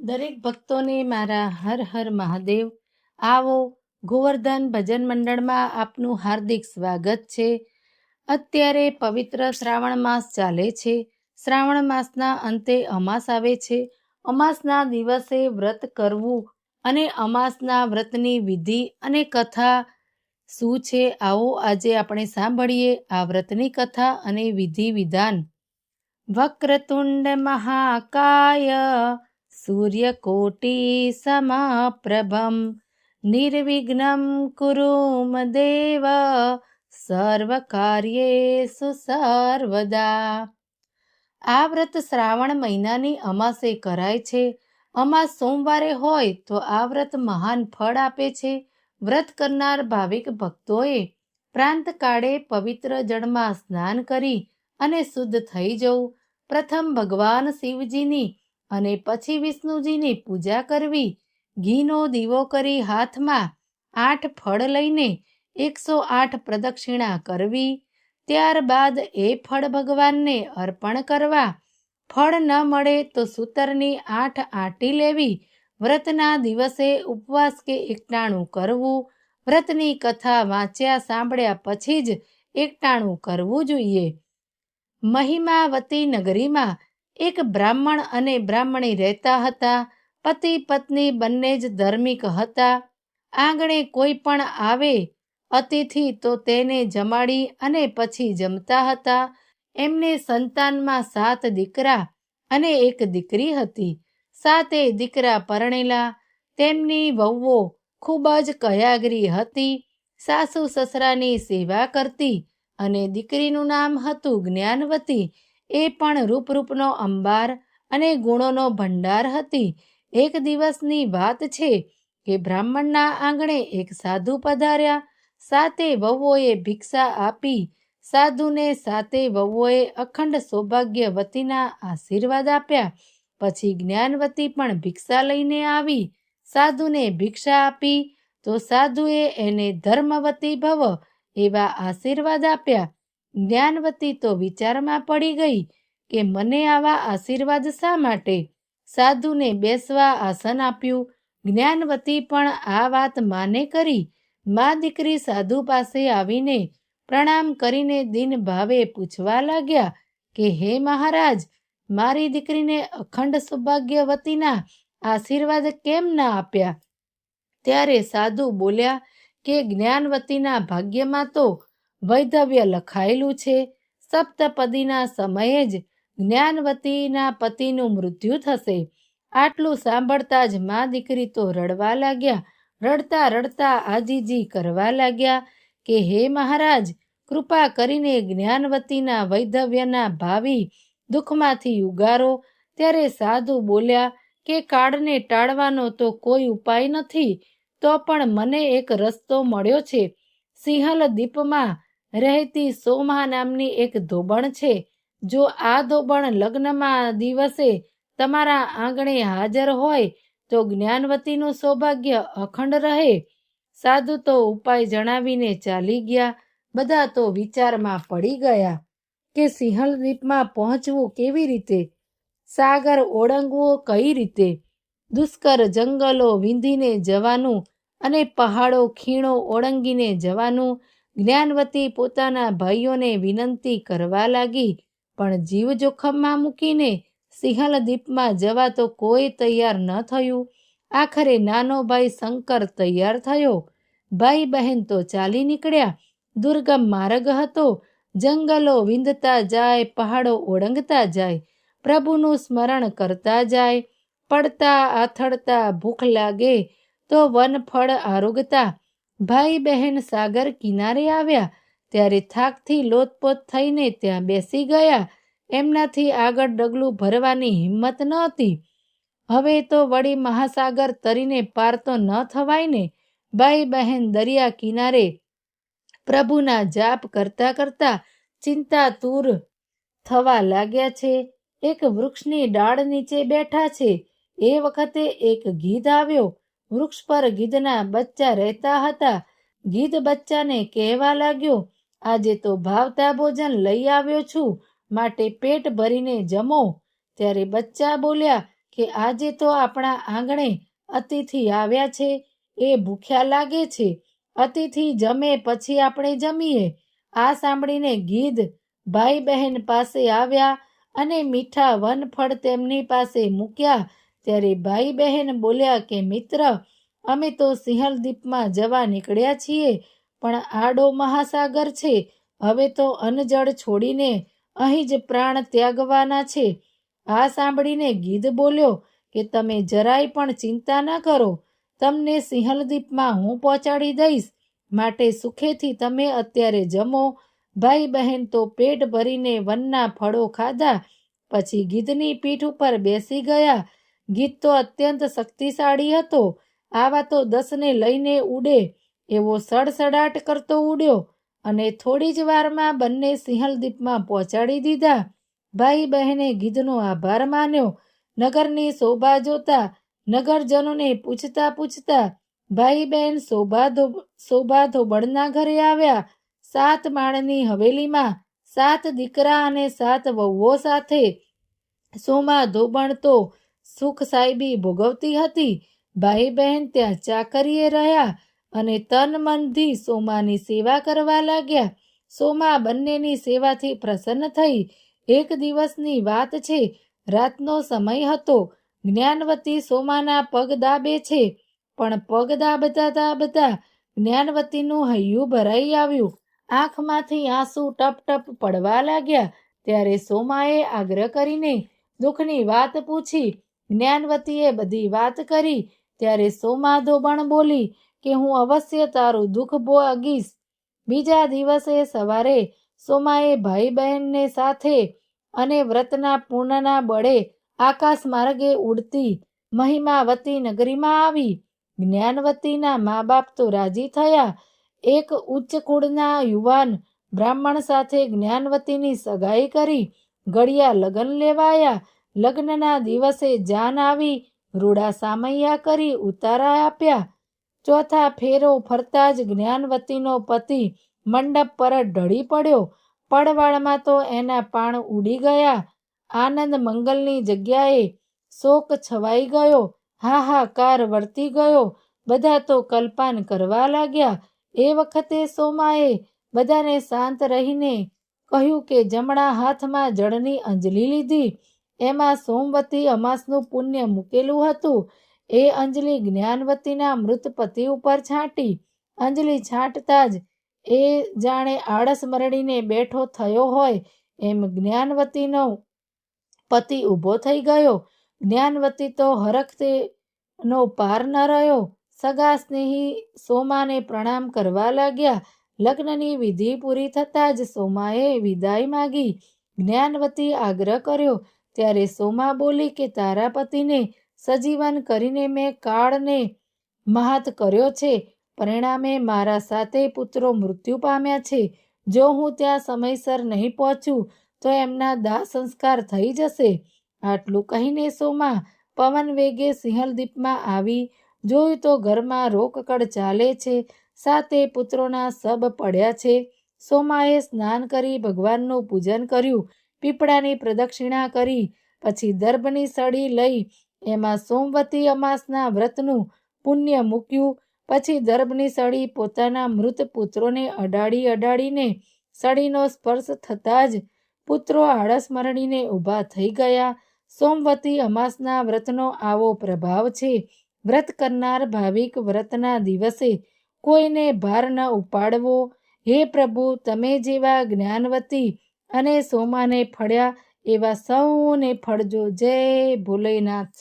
દરેક ભક્તોને મારા હર હર મહાદેવ. આવો ગોવર્ધન ભજન મંડળમાં આપનું હાર્દિક સ્વાગત છે. અત્યારે પવિત્ર શ્રાવણ માસ ચાલે છે. શ્રાવણ માસના અંતે અમાસ આવે છે. અમાસના દિવસે વ્રત કરવું અને અમાસના વ્રતની વિધિ અને કથા શું છે આવો આજે આપણે સાંભળીએ આ વ્રતની કથા અને વિધિ વિધાન. વક્રતુંડ મહાકાય સમાપ્રભમ નિર્વિઘ્નમ કુરુ દેવ સર્વકાર્યેષુ સર્વદા આ વ્રત શ્રાવણ મહિનાની અમાસે કરાય છે. અમાસ સોમવારે હોય તો આ વ્રત મહાન ફળ આપે છે. વ્રત કરનાર ભાવિક ભક્તોએ પ્રાંત કાળે પવિત્ર જળમાં સ્નાન કરી અને શુદ્ધ થઈ જવું. પ્રથમ ભગવાન શિવજીની અને પછી વિષ્ણુજીની પૂજા કરવી. ઘીનો દીવો કરી હાથમાં આઠ ફળ લઈને એકસો આઠ પ્રદક્ષિણા કરવી. ત્યારબાદ એ ફળ ભગવાનને અર્પણ કરવા. ફળ ન મળે તો સૂતરની આઠ આંટી લેવી. વ્રતના દિવસે ઉપવાસ કે એકટાણું કરવું. વ્રતની કથા વાંચ્યા સાંભળ્યા પછી જ એકટાણું કરવું જોઈએ. મહિમાવતી નગરીમાં એક બ્રાહ્મણ અને બ્રાહ્મણી રહેતા હતા, પતિ પત્ની બંને જ ધાર્મિક હતા. આંગણે કોઈ પણ આવે, અતિથિ તો તેને જમાડી અને પછી જમતા હતા. એમને સંતાનમાં સાત દીકરા અને એક દીકરી હતી. સાતે દીકરા પરણેલા, તેમની વહુઓ ખૂબ જ કયાગરી હતી. સાસુ સસરાની સેવા કરતી અને દીકરીનું નામ હતું જ્ઞાનવતી એ પણ રૂપરૂપનો અંબાર અને ગુણોનો ભંડાર હતી. એક દિવસની વાત છે કે બ્રાહ્મણના આંગણે એક સાધુ પધાર્યા. સાતે વહુઓએ ભિક્ષા આપી. સાધુને સાતે વહુઓએ અખંડ સૌભાગ્યવતીના આશીર્વાદ આપ્યા. પછી જ્ઞાનવતી પણ ભિક્ષા લઈને આવી. સાધુને ભિક્ષા આપી. તો સાધુએ એને ધર્મવતી ભવ એવા આશીર્વાદ આપ્યા. જ્ઞાનવતી તો વિચારમાં પડી ગઈ કે મને આવા આશીર્વાદ શા માટે? સાધુને બેસવા આસન આપ્યું. જ્ઞાનવતી પણ આ વાત માને કરી. મા દીકરી સાધુ પાસે આવીને પ્રણામ કરીને દિન ભાવે પૂછવા લાગ્યા કે, હે મહારાજ, મારી દીકરીને અખંડ સૌભાગ્યવતીના આશીર્વાદ કેમ ના આપ્યા? ત્યારે સાધુ બોલ્યા કે, જ્ઞાનવતીના ભાગ્યમાં તો વૈધવ્ય લખાયેલું છે. સપ્તપદીના સમયે જ જ્ઞાનવતીના પતિનું મૃત્યુ થશે. આટલું સાંભળતા જ મા દીકરી તો રડવા લાગ્યા. રડતા રડતા આજીજી કરવા લાગ્યા કે, હે મહારાજ, કૃપા કરીને જ્ઞાનવતીના વૈધવ્યના ભાવિ દુઃખમાંથી ઉગારો. ત્યારે સાધુ બોલ્યા કે, કાળને ટાળવાનો તો કોઈ ઉપાય નથી, તો પણ મને એક રસ્તો મળ્યો છે. સિંહલ દીપમાં રહેતી સોમા નામની એક ધોબણ છે. જો આ ધોબણ લગ્નમાં દિવસે તમારા આંગણે હાજર હોય, તો જ્ઞાનવતીનું સૌભાગ્ય અખંડ રહે. સાધુ તો ઉપાય જણાવીને ચાલી ગયા. બધા તો વિચારમાં પડી ગયા કે સિંહલ દ્વીપમાં પહોંચવું કેવી રીતે? સાગર ઓળંગવો કઈ રીતે? દુષ્કર જંગલો વિંધીને જવાનું અને પહાડો ખીણો ઓળંગીને જવાનું જ્ઞાનવતી પોતાના ભાઈઓને વિનંતી કરવા લાગી, પણ જીવ જોખમમાં મૂકીને સિંહલ દ્વીપમાં જવા તો કોઈ તૈયાર ન થયું. આખરે નાનો ભાઈ શંકર તૈયાર થયો. ભાઈ બહેન તો ચાલી નીકળ્યા. દુર્ગમ માર્ગ હતો. જંગલો વિંધતા જાય, પહાડો ઓળંગતા જાય. પ્રભુનું સ્મરણ કરતા જાય. પડતા, આથડતા ભૂખ લાગે તો વનફળ આરોગતા. ભાઈ બહેન સાગર કિનારે આવ્યા, ત્યારે થાકથી લોતપોત થઈને ત્યાં બેસી ગયા. એમનાથી આગળ ડગલું ભરવાની હિંમત નહોતી હવે તો વળી મહાસાગર તરીને પાર તો ન થવાય ને. ભાઈ બહેન દરિયા કિનારે પ્રભુના જાપ કરતા કરતા ચિંતાતુર થવા લાગ્યા છે. એક વૃક્ષની ડાળ નીચે બેઠા છે. એ વખતે એક ગીધ આવ્યો. વૃક્ષ પર ગીધના બચ્ચા રહેતા હતા. ગીધ બચ્ચાને કહેવા લાગ્યો, આજે તો ભાવતા ભોજન લઈ આવ્યો છું, માટે પેટ ભરીને જમો. ત્યારે બચ્ચા બોલ્યા, કે આજે તો આપણા આંગણે અતિથિ આવ્યા છે, એ ભૂખ્યા લાગે છે. અતિથિ જમે પછી આપણે જમીએ. આ સાંભળીને ગીધ ભાઈ બહેન પાસે આવ્યા અને મીઠા વનફળ તેમની પાસે મૂક્યા ત્યારે ભાઈ બહેન બોલ્યા કે, મિત્ર, અમે તો સિંહલ દ્વીપમાં જવા નીકળ્યા છીએ, પણ આડો મહાસાગર છે. હવે તો અનજળ છોડીને અહીં જ પ્રાણ ત્યાગવાના છે. આ સાંભળીને ગીધ બોલ્યો કે, તમે જરાય પણ ચિંતા ન કરો. તમને સિંહલદીપમાં હું પહોંચાડી દઈશ. માટે સુખેથી તમે અત્યારે જમો. ભાઈ બહેન તો પેટ ભરીને વનના ફળો ખાધા. પછી ગીધની પીઠ ઉપર બેસી ગયા. ગીધ તો અત્યંત શક્તિશાળી હતો. આવા તો દસને લઈને ઉડે. એવો સડસડાટ કરતો ઉડ્યો અને થોડી જ વારમાં બંને સિંહલ દ્વીપમાં પહોંચાડી દીધા. ભાઈ બહેને ગીધનો આભાર માન્યો. નગરની શોભા જોતા, નગરજનોને પૂછતા પૂછતા ભાઈ બહેન શોભા શોભા ધોબળના ઘરે આવ્યા. સાત માળની હવેલીમાં સાત દીકરા અને સાત વહુઓ સાથે. સોમા ધોબણ તો સુખ સાહેબી ભોગવતી હતી. ભાઈ બહેન ત્યાં ચાકરીએ રહ્યા અને તન મનથી સોમાની સેવા કરવા લાગ્યા. સોમા બંનેની સેવાથી પ્રસન્ન થઈ. એક દિવસની વાત છે, રાતનો સમય હતો. જ્ઞાનવતી સોમાના પગ દાબે છે, પણ પગ દાબતા દાબતા જ્ઞાનવતીનું હૈયું ભરાઈ આવ્યું. આંખમાંથી આંસુ ટપ ટપ પડવા લાગ્યા. ત્યારે સોમાએ આગ્રહ કરીને દુઃખની વાત પૂછી જ્ઞાનવતીએ બધી વાત કરી, ત્યારે સોમા ધોબણ બોલી કે હું અવશ્ય તારું દુઃખ ભોગીશ. બીજા દિવસે સવારે સોમાએ ભાઈ બહેનને સાથે અને વ્રતના પૂર્ણના બળે આકાશ માર્ગે ઉડતી મહિમાવતી નગરીમાં આવી. જ્ઞાનવતીના મા બાપ તો રાજી થયા. એક ઉચ્ચ કુળના યુવાન બ્રાહ્મણ સાથે જ્ઞાનવતીની સગાઈ કરી, ઘડિયા લગ્ન લેવાયા. લગ્નના દિવસે જાન આવી રૂડા સામૈયા કરી ઉતારા આપ્યા. ચોથા ફેરો ફરતા જ જ્ઞાનવતીનો પતિ મંડપ પર ઢળી પડ્યો. પડવાળમાં તો એના પાણ ઉડી ગયા. આનંદ મંગલની જગ્યાએ શોક છવાઈ ગયો. હાહાકાર વર્તી ગયો. બધા તો કલ્પાન કરવા લાગ્યા. એ વખતે સોમાએ બધાને શાંત રહીને કહ્યું કે જમણા હાથમાં જળની અંજલી લીધી. એમાં સોમવતી અમાસનું પુણ્ય મૂકેલું હતું. એ અંજલિ જ્ઞાનવતીના મૃત પતિ ઉપર છાંટી. અંજલિ છાંટતા જ એ જાણે આળસ મરડીને બેઠો થયો હોય એમ જ્ઞાનવતીનો પતિ ઊભો થઈ ગયો. જ્ઞાનવતી તો હરખતે નો પાર ન રહ્યો. સગા સ્નેહી સોમાને પ્રણામ કરવા લાગ્યા. લગ્નની વિધિ પૂરી થતાં જ સોમાએ વિદાય માગી. જ્ઞાનવતી આગ્રહ કર્યો ત્યારે સોમા બોલી કે, તારા પતિને સજીવન કરીને મેં કાળને મહાત કર્યો છે. પરિણામે મારા સાથે પુત્રો મૃત્યુ પામ્યા છે. જો હું ત્યાં સમયસર નહીં પહોંચું, તો એમના દાહ સંસ્કાર થઈ જશે. આટલું કહીને સોમા પવન વેગે સિંહલદીપમાં આવી. જોયું તો ઘરમાં રોકકડ ચાલે છે. સાથે પુત્રોના સબ પડ્યા છે. સોમાએ સ્નાન કરી ભગવાનનું પૂજન કર્યું. પીપળાની પ્રદક્ષિણા કરી, પછી દર્ભની સળી લઈ, એમાં સોમવતી અમાસના વ્રતનું પુણ્ય મૂક્યું, પછી દર્ભની સળી પોતાના મૃત પુત્રોને અડાડી અડાડીને સળીનો સ્પર્શ થતાં જ પુત્રો આળસ મરણીને ઊભા થઈ ગયા. સોમવતી અમાસના વ્રતનો આવો પ્રભાવ છે. વ્રત કરનાર ભાવિક વ્રતના દિવસે કોઈને ભાર ન ઉપાડવો. હે પ્રભુ, તમે જેવા જ્ઞાનવતી અને સોમાને ફળ્યા એવા સૌને ફળજો જય ભોલેનાથ.